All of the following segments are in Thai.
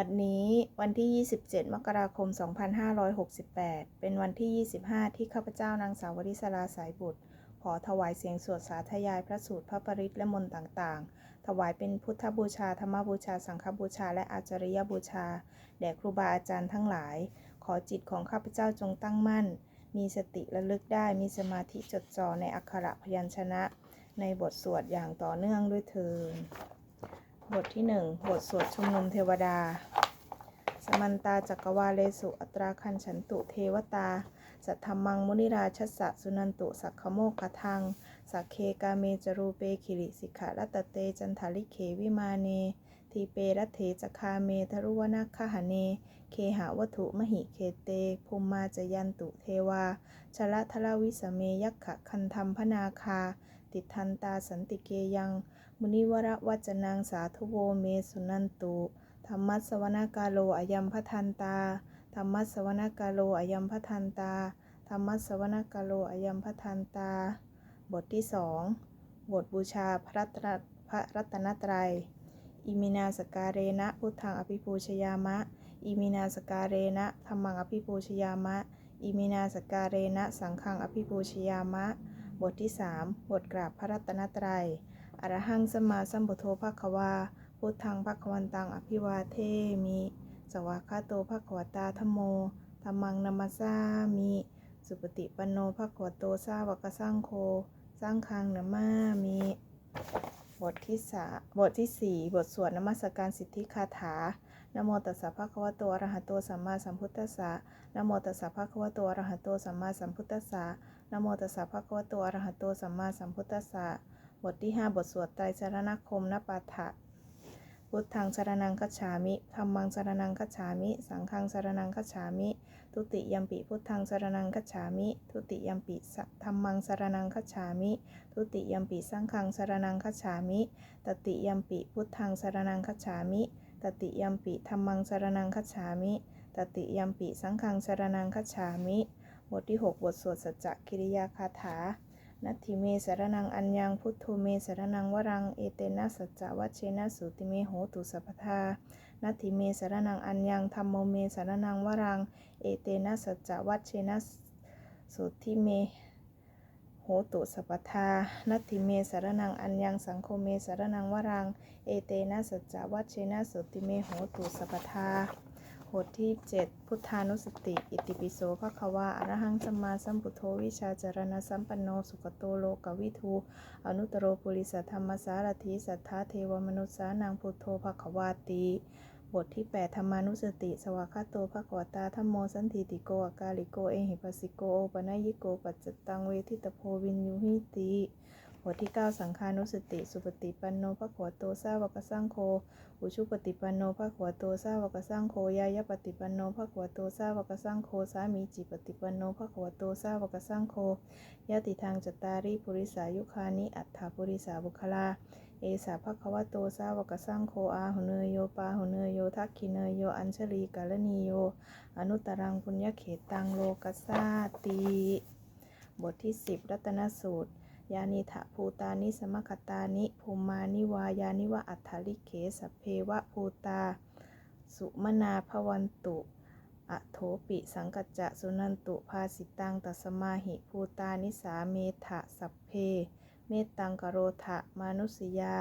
บัดนี้วันที่ 27 มกราคม 2568 เป็นวันที่ 25 ที่ข้าพเจ้านางสาววริศราสายบุตร ขอถวายเสียงสวดสาธยายพระสูตรพระปริตและมนต์ต่างๆ ถวายเป็นพุทธบูชา ธรรมบูชา สังฆบูชา และอาจาริยบูชา แด่ครูบาอาจารย์ทั้งหลาย ขอจิตของข้าพเจ้าจงตั้งมั่น มีสติระลึกได้ มีสมาธิจดจ่อในอักขระพยัญชนะ ในบทสวดอย่างต่อเนื่องด้วยเทิน บทที่หนึ่งบทสวดชุมนุมเทวดา สมันตาจักรวาเลสุ อัตราคันฉันตุเทวตา สัทธมมังมุนิราชสะสุนันตุ สักขโมกทัง สักเคกาเมจรูเปคิริสิกขารัตเต จันทาลิเขวิมาเน ทีเปรัตเถจคาเมทรุวนาคหเน เคหาวัตถุมหิเคเต ภูมมาจยันตุเทวา ชละทละวิสเมยักขะคันธรรมพนาคา ติทันตาสันติเกยัง มุนิวรวัจนังสาธุโวเมสุนันตุธรรมัสวนากาโลอยัมพทันตาธรรมัสวนากาโลอยัมพทันตาธรรมัสวนากาโลอยัมพทันตา บทที่สองบทบูชาพระรัตนพระรัตนตรัย อิมินาสการเรนะพุทธังอภิปูชยามะ อิมินาสการเรนะธรรมังอภิปูชยามะ อิมินาสการเรนะสังฆังอภิปูชยามะ บทที่สามบทกราบพระรัตนตรัย อรหังสมมาสัมพุทโธภควา พุทธังภควันตังอภิวาเทมิ สวากาโตภควตาธโมธรรมังนัมสสามิ สุปฏิปันโนภควโตสาวกสังโฆสร้างคังนามามิ บทที่สาบทที่สี่บทสวดนมัสการสิทธิคาถานโมตัสสะภะคะวะโตอะระหะโตสัมมาสัมพุทธัสสะนโมตัสสะภะคะวะโตอะระหะโตสัมมาสัมพุทธัสสะนโมตัสสะภะคะวะโตอะระหะโตสัมมาสัมพุทธัสสะ บทที่ห้าบทสวดไตรสรณคมนปาฐะพุทธังสรนังคัจฉามิธัมมังสรนังคัจฉามิ สังฆังสรนังคัจฉามิ ทุติยมปิพุทธังสรนังคัจฉามิ ทุติยมปิธัมมังสรนังคัจฉามิ ทุติยมปิสังฆังสรนังคัจฉามิ ตติยมปิพุทธังสรนังคัจฉามิ ตติยมปิธัมมังสรนังคัจฉามิ ตติยมปิสังฆังสรนังคัจฉามิ บทที่หกบทสวดสัจจกิริยาคาถา นัตถิเมสรนังอัญญังพุทโธเมสรนังวรังเอเตนะสัจจวัชเชนะสุติเมโหตุสัพพทานัตถิเมสรนังอัญญังธรรมโมเมสรนังวรังเอเตนะสัจจวัชเชนะสุติเมโหตุสัพพทานัตถิเมสรนังอัญญังสังโฆเมสรนังวรัง เอเตนะสัจจวัชเชนะสุติเมโหตุสัพพทา บทที่ 7 พุทธานุสติ อิติปิโสภะคะวาอระหังสัมมาสัมพุทโธวิชาจารณะสัมปันโน สุขโตโลกวิทู อนุตโรปุริสธรรมสารถีสัทธาเทวมนุษสานังพุทโธภะคะวาติบทที่ 8 ธรรมานุสติ สวากาโตภะคะวตาธัมโมสันติติโกอากาลิโก เอหิปัสสิโกโอปนัยยิโก ปัจจตังเวทิตโพวินยูหิติ บทที่ 9 สังฆานุสติ สุปฏิปันโนภะคะวโตสาวกสังโฆอุชุปฏิปันโนภะคะวะโตสาวกสังโฆยายปฏิปันโนภะคะวะโตสาวกสังโฆสามีจิปฏิปันโนภะคะวะโตสาวกสังโฆยติทางจตาริปุริสายุคานิ อัฏฐาปุริสาบุคลา เอสาภควะโตสาวกสังโฆอาหุเนยโยปาหุเนยโยทักขิเนยโย อัญชลีกาลนีโย อนุตตรังปุญญเขตังโลกัสสาติ บทที่ 10 รัตนสูตร ยานิทะภูตานิสมคตานิภูมานิวายานิวะอัฏฐลิเขสเพวะภูตา สุมนาภวันตุอโถปิสังกัจจะสุนันตุภาสิตังตัสมาหิภูตานิสาเมทะสัพเพ เมตตังกโรทะมานุสยา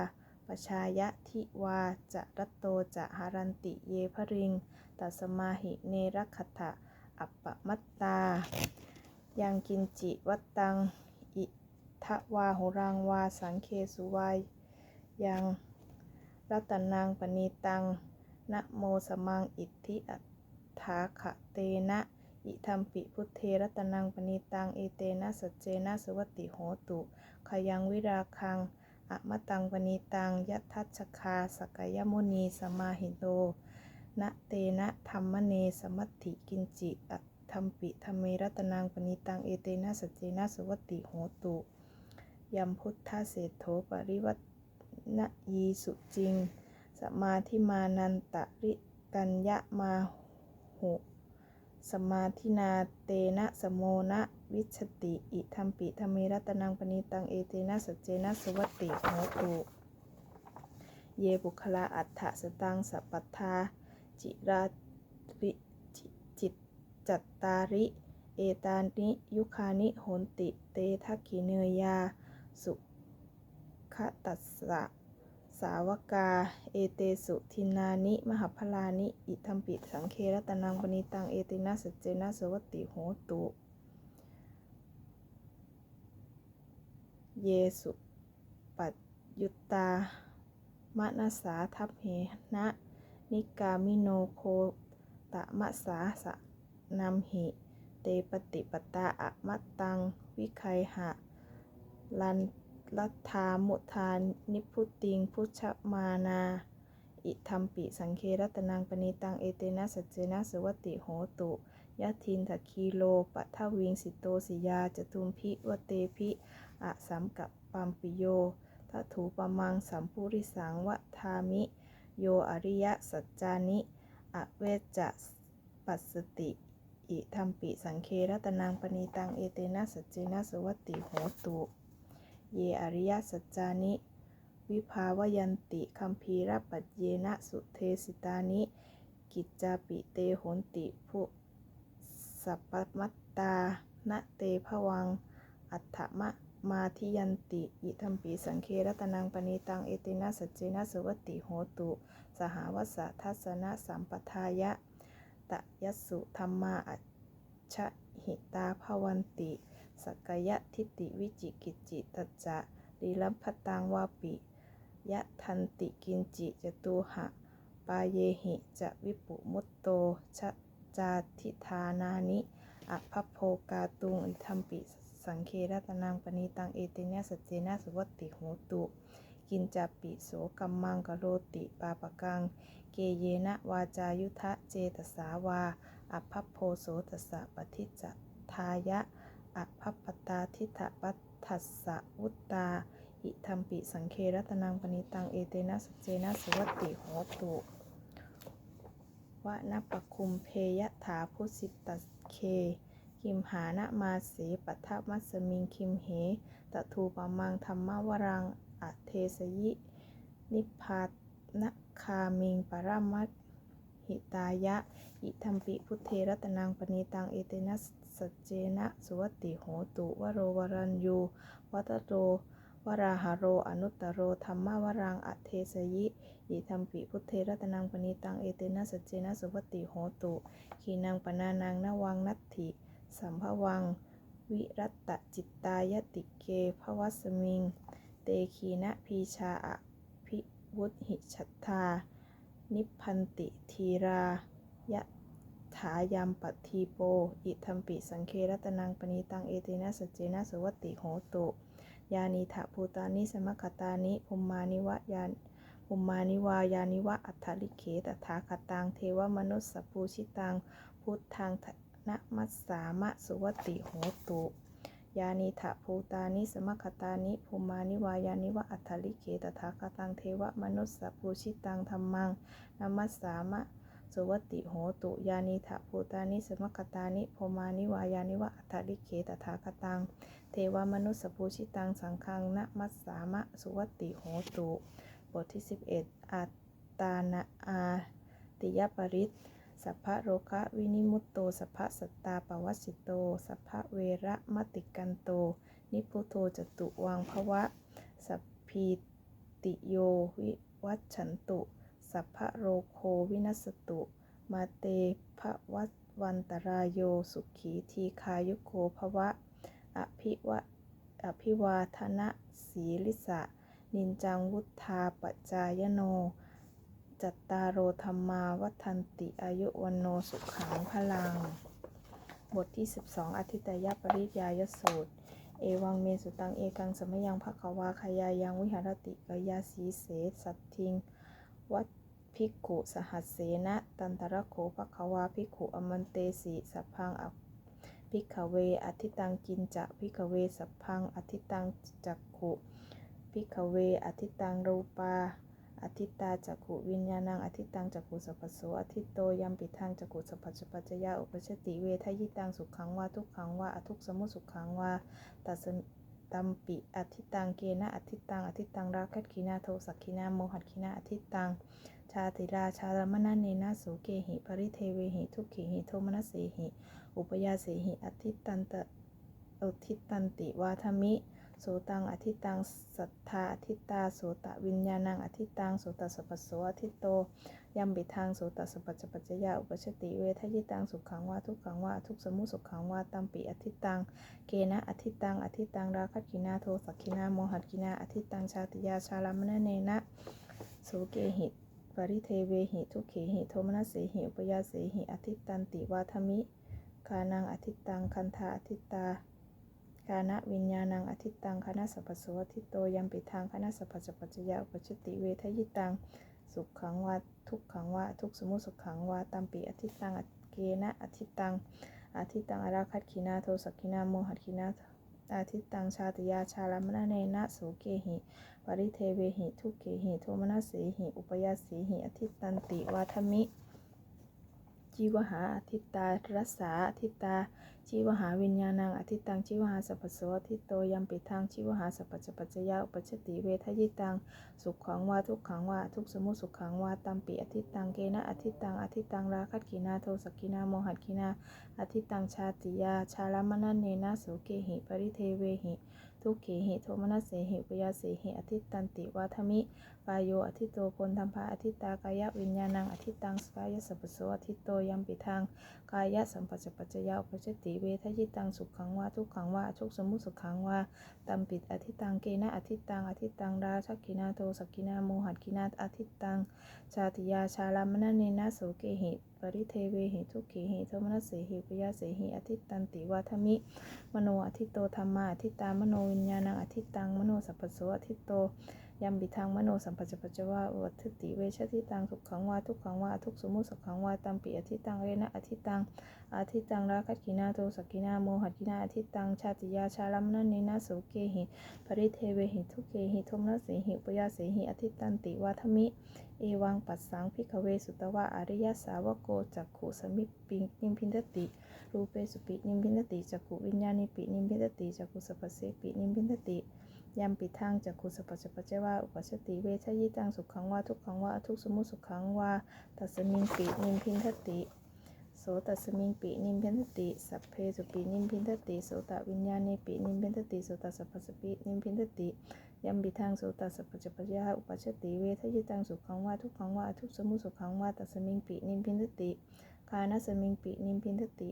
ปชายะทิวาจะรัตโตจะหารันติเยภริงตัสมาหิเนรคทะอัปปมัตตา ยังกินจิวัตตัง ทวาหุรังวาสังเคสุวายยังรัตนังปณีตังนะโมสมังอิทธิอัฏฐาขะเตนะอิทัมปิพุทเทรัตนังปณีตังเอเตนะสัจเจนะสวัติโหตุขยังวิราคังอะมะตังปณีตังยัตทัชคาสกยมุนีสมาหิโตนะเตนะธรรมเนสมัตถิกินจิอัตธัมปิธรรมเมรัตนังปณีตังเอเตนะสัจเจนะสวัติโหตุ ยมพุทธเศรษโธปริวัตนยีสุจริง สมาธิมานันตริกัญญะมาหุสมาธินาเตนะสโมนะวิชติอิทัมปิธรรมเมรัตนังปณีตังเอเตนะสเจนะสวัตติโหตุเยบุคลาอัฏฐสตังสัปปัทธาจิราริจิจิตจัตตาริ เอตานิยุคานิโหนติ เตทักขิเนยยา สุขตัสสะสาวกา เอเตสุทินานิ มหพลานิ อิทัมปิสังเครตนังปณิตัง เอตินาสเจนะสวัตติโหตุ เยสุปัจยุตตามนัสสาทัพเหนะ นิกามิโนโคตะมะสาสะนัมหิ เตปฏิปตาอะมะตัง วิไคหะ ลันลัทธามุทานิพุติง พุชมานา อิทัมปิสังเครตนังปณิตัง เอเตนะสัจเจนะสวัตติโหตุยะทินทคีโลปะทะวิงสิโตสิยาจตุมพิวเตพิอะสัมกับปัมปิโยทัถูปมังสัมปุริสังวะทามิ โยอริยสัจจานิ อเวจจะปัสสติ อิทัมปิสังเครตนังปณิตัง เอเตนะสัจเจนะสวัตติโหตุ เยอริยสัจจานิ วิภาวยันติคัมภีรปัจเยนะสุเทสิตานิ กิจจาปิเตโหนติผู้สัพพมัตตานะเตภวัง อัฏฐมะมาทิยันติอิทัมปีสังเครตนังปณิตังเอตินาสัจเจนะสวัติโหตุ สหวัสสะทัสนะสัมปทายะตะยสุธรรมาอัจฉหิตาภวันติ สกกยะทิฏฐิวิจิกิจจิตจจะลีลัพพตังวาปิยะทันติกินจิจตุหะ ปาเยหิจะวิปุมุตโตชะจาทิธานานิอะพัพโพกาตุงอิทัมปิสังเครตนังปณิตังเอเตเนสเจนะสุวัตติโหตุกินจาปิโสกัมมังกโรติปาปะกัง เกเยนะวาจายุทะเจตสาวาอะพัพโพโสตสะปฏิจจทายะ อะพัพปตาทิฏฐปัตถัสสะวุตตา อิทัมปิสังเครตนังปณิตัง เอเตนะสเจนะสุวัตติโหตุวะนปะคุมเพยถาพุสิตเค คิมหานะมาเสปัทมัสมิงคิมเหตทูปมังธรรมวรังอเทสยิ นิพพานะคามิงปรามัตหิตายะ อิทัมปิพุทเทรัตนังปณิตัง เอเตนะส จเจนะสุวติโหตุวโรวรัญยูวัตโตวราหาโรอนุตตโรธรรมวรังอเทสยิอิทัมปิพุทเทรัตนังปณิตังเอเตนะสเจนะสุวติโหตุขีนังปนานังนวังนัตถิ สัมภวัง วิรัตตจิตตายติเกภวัสมิง เตคีนะพีชาอะพิวุหิชัตธา นิพันติทีรายะายามปัตทีโป อิทัมปิสังเครตนังปณิตังเอเตนะสัจเจนะสวัตติโหตุ ยานิถาภูตานิสมคตานิภุมมานิวะยานภุมมานิวายานิวะอัฏฐลิเขตถาคตังเทวมนุสสปูชิตัง พุทธังนะมัสสามะสุวัติโหตุ ยานิถาภูตานิสมคตานิภุมานิวายานิวะอัฏฐลิเขตถาคตังเทวมนุสสปูชิตังธรรมังนามัสสามะ สุวัติโหตุยานิถาภูตานิสมคตานิภุมานิวายานิวะอัฏฐลิเขตถาคตัง เทวมนุสสปูชิตังสังฆังนะมัสสามะสุวัติโหตุบทที่ 11 อัตตานาอาติยปริตสัพพะโรคะวินิมุตโตสัพพะสัตตาปวัสสิโตสัพพะเวระมติกันโต นิพุโตจตุวังภวะ สัพพีติโยวิวัชฉันตุ สัพพะโรโควินัสตุ มาเตภวัตวันตรายโยสุขีทีคายุโกภวะ อภิวะอภิวาทนะสีลิสะ นินจังวุธาปจายโน จัตตารโอธรรมาวัฒนติอายุวันโนสุขังพลัง บทที่ 12 อธิตยปริยายสูตร เอวังเมสุตังเอกังสมยังภควาคายายังวิหารติกยาสีเสสัตทิง วัด ภิกขุสหัสเสนะตันตระโขภควาภิกขุอมันเตสีสัพพังอภิกขเวอธิตังกินจะภิกขเวสัพพังอธิตังจักขุภิกขเวอธิตังรูปาอธิตาจักขุวิญญาณังอธิตังจักขุสัพพโสอธิโตยัมปิทังจักขุสัพพจปัจจยาอุปชติเวทยิตังสุขังวาทุกขังวาอทุกสมุสุขังวาตัสตัมปิอธิตังเกนะอธิตังอธิตังราคัตขีนาโทสักขีนาโมหัตขีนาอธิตัง ชาติราชารมณเนนะโสเกหิปริเทเวหิทุกขิหิโทมนัสสีหิ อุปยาสหิอธิตันตอุทิตันติวาทมิโสตังอธิตังสัทธาอธิตาโสตวิญญาณังอธิตังโสตสปปสโสอธิโตยัมบิทางโสตสปปัจจปัจจยาอุปชติเวทยิตังสุขังวาทุกขังวาทุกสมุสุขังวาตัมปิอธิตังเกนะอธิตังอธิตังราคัจกินาโทสักขินาโมหักินาอธิตังชาติยาชาลามณเนนะโสเกหิต ปริเทเวหิทุกขหิโทมนัสเสหิอุปยาเสหิอธิตันติวาทมิกานังอธิตังคันธาอธิตากานะวิญญาณังอธิตังคณะสัพพโสอธิโตยัมปิทางคณะสัพพจปัจจยาอุปชติเวทยิตังสุขขังวาทุกขังวาทุกสมุสุขขังวาตัมปิอธิตังอเกนะอธิตังอธิตังอาราคัตขีนาโทสักขีนาโมหัตขีนา ตาทิตังชาติยาชาลามณเนนะโสเกหิปริเทเวหิทุเกหิโทมนัสสีหิ อุปยาสีหิอธิตันติวาทมิ จีวหาอธิตารัสสาอธิตา จีวหาวิญญาณังอธิตังจีวหาสัพพโสอธิโตยัมปิทางจีวหาสัพพจปัจจยาอุปชติเวทยิตังสุขขังวาทุกขังวาทุกสมุสุขขังวาตัมปิอธิตังเกนะอธิตังอธิตังราคัตกินาโทสกินาโมหัตกินาอธิตังชาติยาชาลามณเนนะโสเกหิปริเทเวหิ ทุกขีหิโทมนัสเสหิปยาเสหิอธิตันติวาทมิปายโยอธิโตพลธรรมภาอธิตากายวิญญาณังอธิตังสกายสัพพโสอธิโตยัมปิทางกายสัมปัจปัจจยาอุปชติเวทยิตังสุขขังวาทุกขังวาทุกสมุสุขขังวาตัมปิดอธิตังเกนะอธิตังอธิตังราชักินาโทสักินาโมหัตกินาอธิตังชาติยาชาลามณเนนะโสเกหิปริเทเวหิทุกขีหิโทมนัสเสหิปยาเสหิอธิตันติวาทมิมโนอธิโตธรรมาอธิตามโนวิญญาณังอธิตังมโนสัพพโสอธิโต ยัมบิทางมโนสัมปจจปัจจวาวัฏติเวชติตังสุขขังวาทุกขังวาทุกสมุสุขขังวาตัมปิอธิตังเรนะอธิตังอาทิตังราคักินาโทสักกินาโมหักินาอธิตังชาติยาชาลัมนันนินาโสเกหิปริเทเวหิทุเกหิทมนัสเสหิปยาเสหิอธิตันติวาทมิเอวังปัสสังพิกเวสุตวะอริยสาวโกจักขุสมิปปินิมพินทติรูเปสุปินิมพินทติจักขุวิญญาณิปินิมพินทติจักขุสปปเสปินิมพินทติ ยัมปิทางจักขุสปปัจจปัจจวาอุปชติเวชยิตังสุขังวาทุกขังวาทุกสมุสุขังวาตัสมิงปินิมพินทติโสตัสมิงปินิมพินทติสัพเพสุปินิมพินทติโสตวิญญาณิปินิมพินทติโสตสัพสปินิมพินทติยัมบิทางโสตัสปัจจปัจยาอุปัชชติเวทยิตังสุขังวาทุกขังวาทุกสมุสุขังวาตัสมิงปินิมพินทติคานัสมิงปินิมพินทติ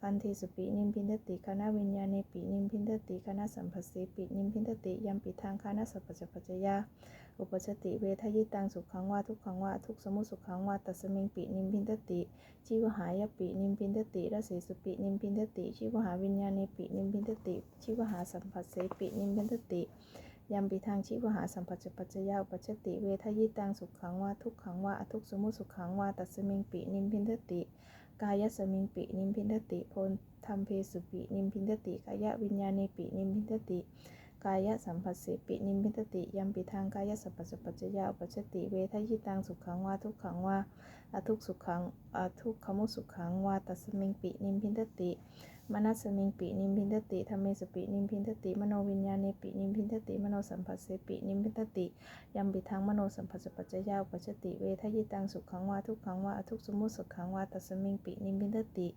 คันทีสุปินิมพินทติคณะวิญญาณิปินิมพินทติคณะสัมภสีปินิมพินทติยัมปิทางคานัสสะปัจจปัจจยาอุปัชติเวทยิตังสุขังวาทุกขังวาทุกสมุสุขังวาตัสมิงปินิมพินทติชีวหายปินิมพินทติรสีสุปินิมพินทติชีวหาวิญญาณิปินิมพินทติชีวหาสัมภสีปินิมพินทติยัมปิทางชิวหาสัมปัจจปัจจยาอุปชชติเวทยิตังสุขขังวาทุกขังวาทุกสมุสุขังวาตัสมิงปินิมพินทติ กายสมิงปินิมพินทติโพนธรรมเพสุปินิมพินทติกายวิญญาณิปินิมพินทติ กายสัมผัสสิปินิมพินทติยัมปิทางกายสัมปัจจปัจจยาอุปชติเวทยิตังสุขขังวาทุกขังวาอทุกสุขังอทุกขมุสุขังวาตัสมิงปินิมพินทติมนัสมิงปินิมพินทติธรรมเมสปินิมพินทติ มโนวิญญาณิปินิมพินทติ มโนสัมผัสเสปินิมพินทติยัมปิทังมโนสัมผัสปัจจยาอุปชติเวทยิตังสุขังวาทุกขังวาอทุกสมุสุขังวาตัสมิงปินิมพินทติ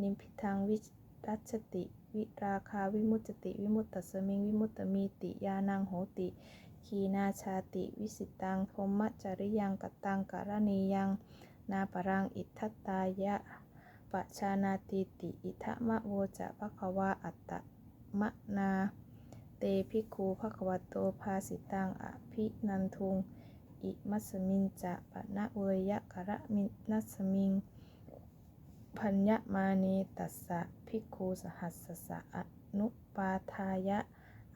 นิมพิทังวิ รัชติ วิราคา วิมุตติ วิมุตตสมิง วิมุตตมีติ ยานังโหติขีนาชาติ วิสิตังพรหมจริยังกตังการณียัง นาปรังอิทัตตายะปชานาติติ อิทะมะโวจะภควาอัตตะมะนา เตภิกขุภควโตภาสิตังอภินันทุง อิมัสมินจะปะนะเวยะกะระมินัสมิง พัญญมานีตัสสะภิกขุสหัสสะอนุปาทายะ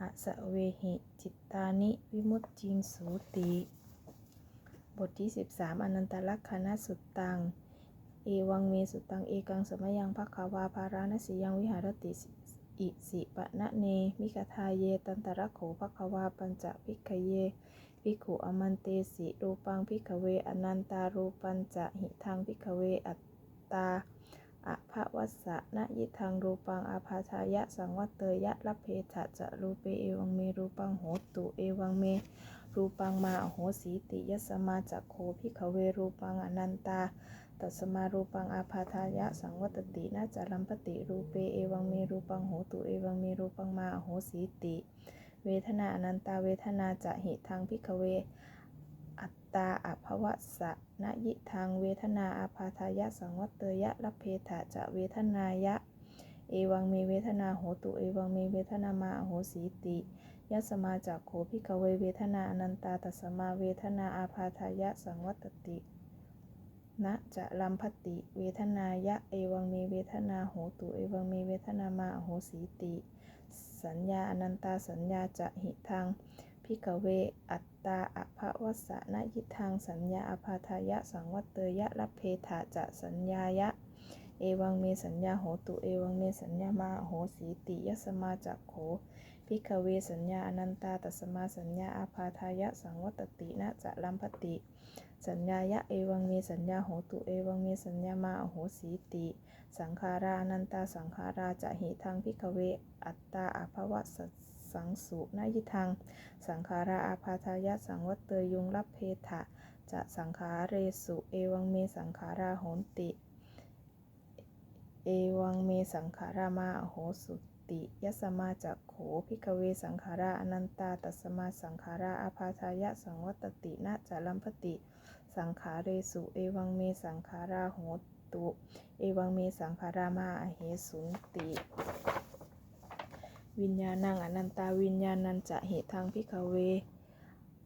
อะสะเวหิจิตตานิวิมุตติงสูติ บทที่ 13 อนันตลักษณสุตตัง เอวังเมสุตังเอกังสมยังภควาภาราณสียังวิหารติอิสิปะนะเน มิกทาเยตันตระโขภควาปัญจวิคเยภิกขุอมันเตสิรูปังพิกเวอนันตารูปัญจะหิทังพิกเวอัตตา อภวัสสะนะยิทังรูปังอาภาชายะสังวัตเตยะละเพทะจะรูเปเอวังเมรูปังโหตุเอวังเม รูปังมาโหสีติยสมาจักโขพิขเวรูปังอนันตาตัสมารูปังอาพาทายะสังวัตตินาจารัมปติรูเปเอวังเมรูปังโหตุเอวังเมรูปังมาโหสีติ เวทนาอนันตาเวทนาจะหิทางพิกเว ตาอภวสะนยิทางเวทนาอาพาทายะสังวัตเตยะละเพถะจะเวทนายะ เอวังเมเวทนาโหตุเอวังเมเวทนามาโหสีติยัสมาจากโขพิกเวเวทนาอนันตาตัสมาเวทนาอาพาทายะสังวัตตินะจะลัมพติ เวทนายะเอวังเมเวทนาโหตุเอวังเมเวทนามาโหสีติ สัญญาอนันตาสัญญาจะหิทาง พิกเว อัตตาอภวัสสะนยิทางสัญญาอภาทายะ สังวัตเตยะละเพถาจะสัญญายะ เอวังเมสัญญาโหตุ เอวังเมสัญญามาโหสีติยัสมาจักโขพิกเวสัญญาอนันตาตัสมาสัญญาอาพาทายะ สังวัตตินะจะลัมพติ สัญญายะเอวังเมสัญญาโหตุ เอวังเมสัญญามาโหสีติ สังขาราอนันตาสังขาราจะหิทางพิกเว อัตตาอภวะส สังสุนายิทางสังขาราอาพาทายะสังวัตเตยุงรับเพถะจะสังขาเรสุเอวังเมสังขาราโหนติ เอวังเมสังขารามาโหสุติยัสมาจักโขพิกเวสังขาราอนันตาตัสมาสังขาราอาพาทายะสังวัตตินะจารัมพติ สังขาเรสุเอวังเมสังขาราโหตุ เอวังเมสังขารามาอเหสุนติ วิญญาณังอนันตาวิญญาณันจะเหตุทางพิกเว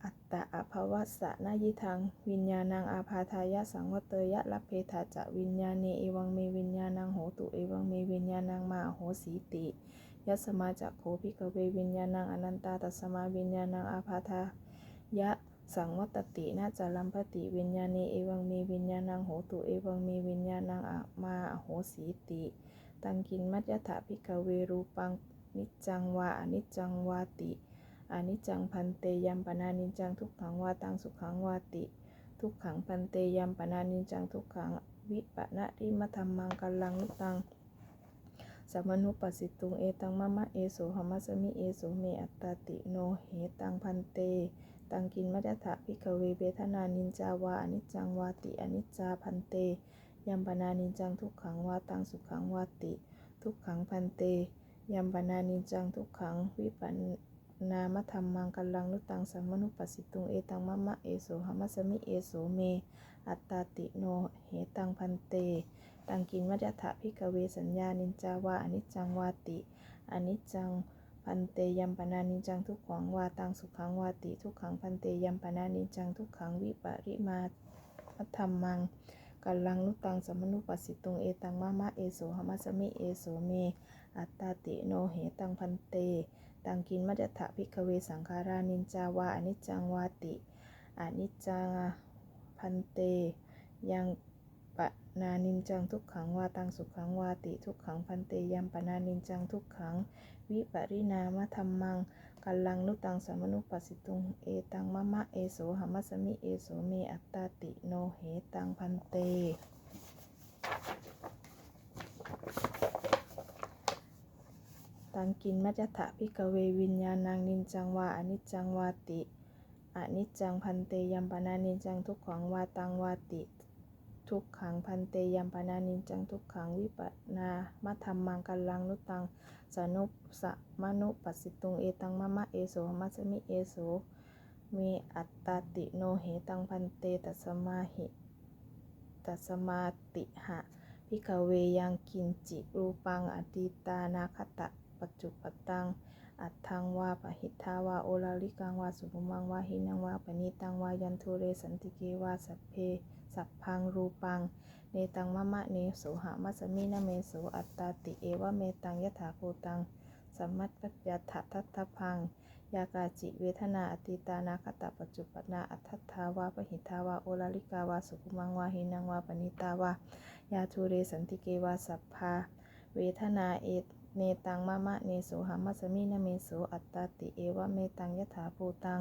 อัตตะอภวัสสะนายิทังวิญญาณังอาพาทายะสังวเตยะละเพทาจะวิญญาเนเอวังเมวิญญาณังโหตุเอวังเมวิญญาณังมาโหสีติยัสมาจักโขพิกเววิญญาณังอนันตาตัสมาวิญญาณังอาพาทายะสังวัตตินาจารัมปติวิญญาเนเอวังเมวิญญาณังโหตุเอวังเมวิญญาณังอะมาโหสีติ ตังกินมัจยถาพิกเวรูปัง นิจจังวาอนิจจังวาติอนิจจังพันเตยัมปนานิจจังทุกขังวาตังสุขังวาติ ทุกขังพันเตยัมปนานิจจังทุกขังวิปนะริมธรรมังกัลลังนุตังสัมมนุปัสสิตุงเอตังมะมะเอโสหมัสมิเอโสเมอัตตาติโนเหตังพันเต ตังกินมัจถะพิกเวเบทนานินจาวาอนิจจังวาติอนิจจาพันเตยัมปนานิจจังทุกขังวาตังสุขังวาติ ทุกขังพันเต ยัมปนานิจังทุกขัง วิปันนามธรรมังกัลลังนุตังสัมมนุปัสสิตุงเอตังมะมะเอโสหมัสมิเอโสเม อัตตาติโนเหตังพันเต ตังกินมัจถะพิกเวสัญญานินจาวาอนิจจังวาติอนิจจังพันเตยัมปนานิจังทุกขังวาตังสุขังวาติทุกขังพันเตยัมปนานิจังทุกขังวิปริมาธรรมังกัลลังนุตังสัมมนุปัสสิตุงเอตังมะมะเอโสหมัสมิเอโสเม อัตตาติโนเหตังพันเต ตังกินมัจถะพิกเวสังขารานินจาวาอนิจจังวาติอนิจจังพันเต ยังปะนานินจังทุกขังวาตังสุขังวาติทุกขังพันเตยัมปะนานินจังทุกขัง วิปริณามธรรมังกัลลังนุตังสัมมนุปัสสิตุงเอตังมะมะเอโสหมัสมิเอโสเมอัตตาติโนเหตังพันเต ตังกินมัจจถะพิกเววิญญาณังนินจังวาอนิจจังวาติอนิจจังพันเตยัมปนานินจังทุกขังวาตังวาติ ทุกขังพันเตยัมปนานินจังทุกขังวิปนามัธรรมังกัลลังนุตังสนุปสะมนุปัสสิตุงเอตังมะมะเอโสมัสมิเอโสมีอัตตาติโนเหตังพันเตตัสมาหิตัสมาติหะพิกเวยังกินจิรูปังอดีตานาคตะ ปัจจุปตัง อัตถังวาปหิทาวาโอลาลิกังวาสุภมังวาหินังวาปณิตังวายันทุเรสันติเกวาสัพเพ สัพพังรูปัง เนตังมะมะเนโสหะมัสมินะเมโสอัตตาติเอวะเมตังยถาโพตังสัมมัตปัจยัตถทัตพังยากาจิเวทนาอติตานาคตะปัจจุปนาอัตถทาวาปหิทาวาโอลาลิกาวาสุภมังวาหินังวาปณิตาวายาทูเรสันติเกวาสัพพาเวทนาเอ เนตังมะมะเนโสหามัสมินะเมโสอัตตาติเอวะเมตังยถาภูตัง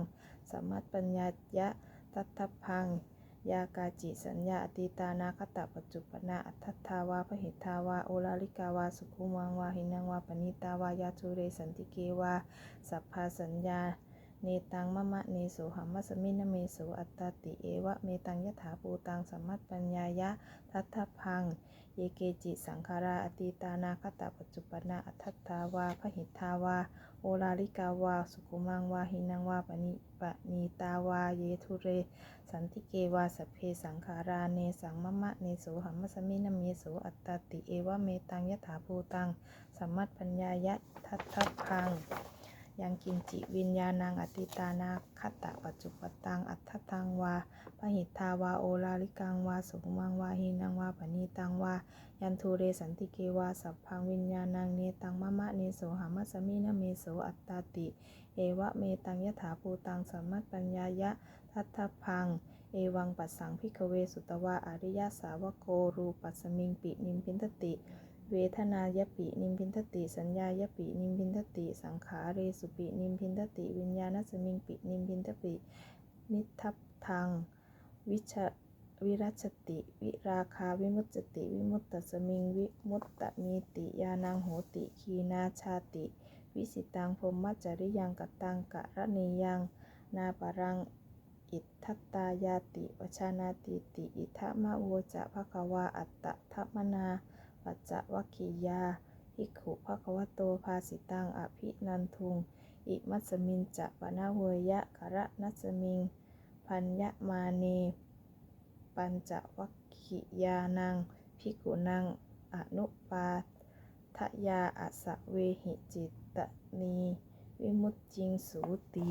สมัตปัญญายะตัตถพังยากาจิสัญญาอติตานาคตะปัจจุปนาอัตถทาวาพหิทาวาโอลาลิกาวาสุขุมังวาหินังวาปณิตาวายาทูเรสันติเกวาสัพพาสัญญาเนตังมะมะเนโสหัมมัสมินะเมโสอัตตาติเอวะเมตังยถาภูตังสัมมัตปัญญายะทัตถพัง เยเกจิสังขาราอตีตานาคตาปัจจุปนาอัตถตาวาพหิทาวา โอลาลิกาวา สุขุมังวาหินังวาปณิปณีตาวา เยทุเร สันติเกวาสัพเพสังขาราเนสังมะมะเนโสหัมมัสมินเมโสอัตตติเอวะเมตังยถาภูตังสัมมัตปัญญายะทัตถพัง ยังกินจิวิญญาณังอติตานาคตะปัจจุปตังอัตถตังวาพหิทาวาโอลาลิกังวาสุมังวาหินังวาปณีตังวายันทูเรสันติเกวาสัพพังวิญญาณังเนตังมะมะเนโสหามัสมินะเมโสอัตตาติ เอวะเมตังยถาภูตังสัมมัตปัญญายะทัตถพังเอวังปัสสังพิกเวสุตวาอริยสาวโกรูปัสมิงปินิมพินทติ เวทนายปิ นิมพินทติ สัญญายปิ นิมพินทติ สังขาเรสุปิ นิมพินทติ วิญญาณสมิงปิ นิมพินทตินิทัพทัง วิชวิรัชติ วิราคา วิมุตจติ วิมุตตสมิง วิมุตตมีติ ยานังโหติ คีนาชาติ วิสิตังพรหมจริยังกตังกะระนียัง นาปรัง อิทัตตายาติวชานาติติ อิทธมะโวจะภคะวาอัตตะทัมนา ปัจจวัคคียาภิกขุภควโตภาสิตังอภินันทุง อิมัสมินจะปนาเวยะกะระนัสมิง พัญญมาเนปัญจวัคคียานังภิกขุนังอนุปาทยาอสะเวหิจิตตนี วิมุตจิงสูติ